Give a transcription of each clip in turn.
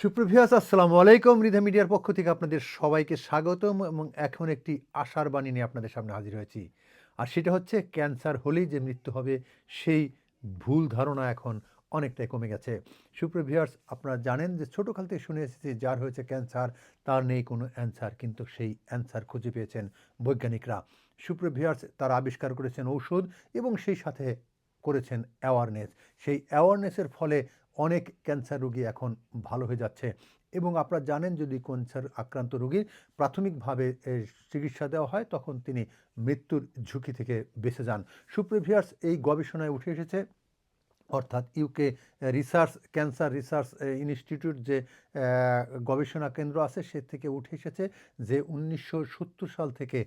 সুপ্রভিয়াস আসসালামু আলাইকুম। রিধা মিডিয়ার পক্ষ থেকে আপনাদের সবাইকে স্বাগতম এবং এখন একটি আশার বাণী নিয়ে আপনাদের সামনে হাজির হয়েছি। আর সেটা হচ্ছে, ক্যান্সার হলেই যে মৃত্যু হবে, সেই ভুল ধারণা এখন অনেকটাই কমে গেছে। সুপ্রভিয়ার্স আপনারা জানেন যে ছোটোকাল থেকে শুনে এসেছি, যার হয়েছে ক্যান্সার, তার নেই কোনো অ্যান্সার, কিন্তু সেই অ্যান্সার খুঁজে পেয়েছেন বৈজ্ঞানিকরা। সুপ্রভিয়ার্স তারা আবিষ্কার করেছেন ঔষধ এবং সেই সাথে করেছেন অ্যাওয়ারনেস সেই অ্যাওয়ারনেসের ফলে অনেক ক্যান্সার রোগী এখন ভালো হয়ে যাচ্ছে। এবং আপনারা জানেন, যদি ক্যান্সার আক্রান্ত রোগীর প্রাথমিকভাবে চিকিৎসা দেওয়া হয়, তখন তিনি মৃত্যুর ঝুঁকি থেকে বেঁচে যান। সুপ্রিভিয়ার্স এই গবেষণায় উঠে এসেছে, অর্থাৎ UK research cancer research institute যে গবেষণা কেন্দ্র আছে, সে থেকে উঠে এসেছে যে, উনিশশো সত্তর সাল থেকে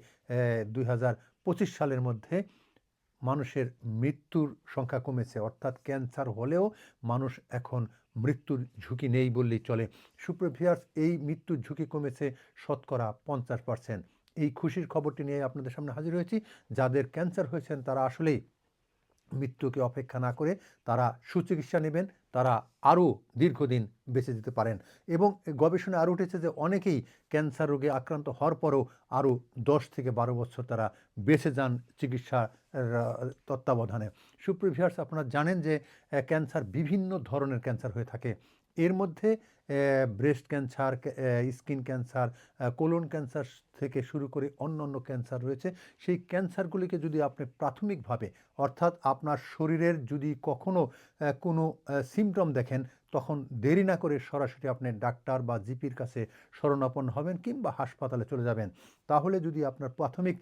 দুই হাজার পঁচিশ সালের মধ্যে মানুষের মৃত্যুর সংখ্যা কমেছে, অর্থাৎ ক্যান্সার হলেও মানুষ এখন মৃত্যুর ঝুঁকি নেই বললেই চলে। সুপ্রভিয়ার্স এই মৃত্যুর ঝুঁকি কমেছে শতকরা পঞ্চাশ পার্সেন্ট। এই খুশির খবরটি নিয়ে আপনাদের সামনে হাজির হয়েছি। যাদের ক্যান্সার হয়েছেন তারা আসলেই মৃত্যুকে অপেক্ষা না করে তারা সুচিকিৎসা নেবেন, তারা আরও দীর্ঘদিন বেঁচে যেতে পারেন। এবং গবেষণায় আরও উঠেছে যে অনেকেই ক্যান্সার রোগে আক্রান্ত হওয়ার পরও আরও দশ থেকে বারো বছর তারা বেঁচে যান চিকিৎসা তত্ত্বাবধানে। সুপ্রিভিয়ার্স আপনারা জানেন যে ক্যান্সার বিভিন্ন ধরনের ক্যান্সার হয়ে থাকে। এর মধ্যে breast cancer skin cancer colon cancer থেকে শুরু করে অন্য অন্য ক্যান্সার রয়েছে। সেই ক্যান্সারগুলিকে যদি আপনি প্রাথমিকভাবে অর্থাৎ আপনার শরীরের যদি কখনো কোনো সিমটম দেখেন তখন দেরি না করে সরাসরি আপনি ডাক্তার বা জিপির কাছে শরণাপন্ন হবেন কিংবা হাসপাতালে চলে যাবেন। তাহলে যদি আপনার প্রাথমিক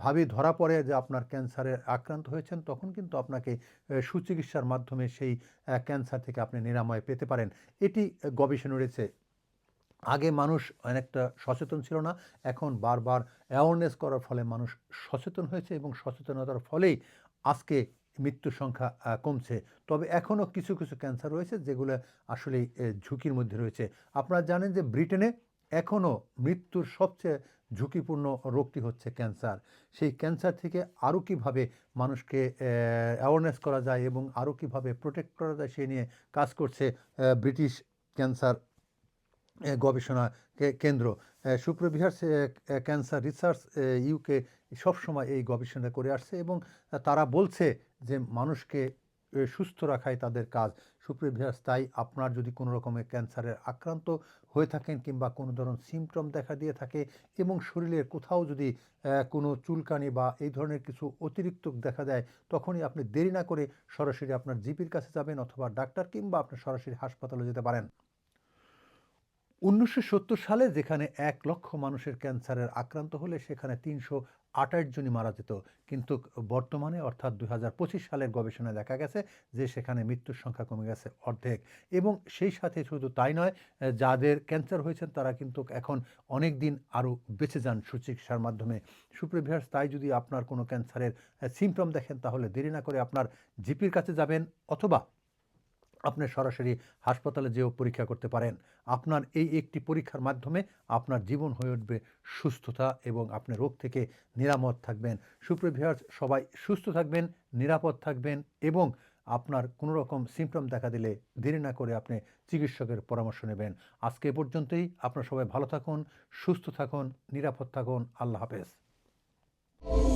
ভাবে ধরা পড়ে যে আপনার ক্যান্সারে আক্রান্ত হয়েছেন তখন কিন্তু আপনাকে সুচিকিৎসার মাধ্যমে সেই ক্যান্সার থেকে আপনি নিরাময় পেতে পারেন। এটি আহ, গবেষণা রয়েছে আগে মানুষ অনেকটা সচেতন ছিল না, এখন বারবার অ্যাওয়ারনেস করার ফলে মানুষ সচেতন হয়েছে এবং সচেতনতার ফলেই আজকে মৃত্যুর সংখ্যা কমছে। তবে এখনও কিছু কিছু ক্যান্সার রয়েছে যেগুলো আসলে ঝুঁকির মধ্যে রয়েছে। আপনারা জানেন যে ব্রিটেনে এখনও মৃত্যুর সবচেয়ে ঝুঁকিপূর্ণ রোগটি হচ্ছে ক্যান্সার সেই ক্যান্সার থেকে আরও কীভাবে মানুষকে অ্যাওয়ারনেস করা যায় এবং আরও কীভাবে প্রোটেক্ট করা যায় সে নিয়ে কাজ করছে ব্রিটিশ ক্যান্সার গবেষণা কেন্দ্র। শুক্রবিহার ক্যান্সার রিসার্চ ইউকে সবসময় এই গবেষণা করে আসছে এবং তারা বলছে যে মানুষকে সুস্থ রাখাই তাদের কাজ। সুপ্রিভিয়াস তাই আপনার যদি কোনো রকমের ক্যান্সারের আক্রান্ত হয়ে থাকেন কিংবা কোনো ধরনের সিমটম দেখা দিয়ে থাকে এবং শরীরের কোথাও যদি কোনো চুলকানি বা এই ধরনের কিছু অতিরিক্ত দেখা দেয়, তখনই আপনি দেরি না করে সরাসরি আপনার জিপির কাছে যাবেন অথবা ডাক্তার কিংবা আপনি সরাসরি হাসপাতালে যেতে পারেন। উনিশশো সত্তর সালে যেখানে এক লক্ষ মানুষের ক্যান্সারের আক্রান্ত হলে, সেখানে তিনশো আঠাশ জনই মারা যেত। কিন্তু বর্তমানে, অর্থাৎ দুই হাজার পঁচিশ সালের গবেষণায় দেখা গেছে যে, সেখানে মৃত্যুর সংখ্যা কমে গেছে অর্ধেক। এবং সেই সাথে শুধু তাই নয়, যাদের ক্যান্সার হয়েছেন, তারা কিন্তু এখন অনেক দিন আরও বেঁচে যান সুচিকিৎসার মাধ্যমে। সুপ্রিভিয়ার্স তাই যদি আপনার কোনো ক্যান্সারের সিমটম দেখেন, তাহলে দেরি না করে আপনার জিপির কাছে যাবেন অথবা আপনি সরাসরি হাসপাতালে যেও পরীক্ষা করতে পারেন। আপনার এই একটি পরীক্ষার মাধ্যমে আপনার জীবন হয়ে উঠবে সুস্থতা এবং আপনি রোগ থেকে নিরাপদ থাকবেন। সুপ্রিভিয়ার্স সবাই সুস্থ থাকবেন, নিরাপদ থাকবেন এবং আপনার কোনো রকম সিমটম দেখা দিলে দেরি না করে আপনি চিকিৎসকের পরামর্শ নেবেন। আজকে এ পর্যন্তই। আপনারা সবাই ভালো থাকুন, সুস্থ থাকুন, নিরাপদ থাকুন। আল্লাহ হাফেজ।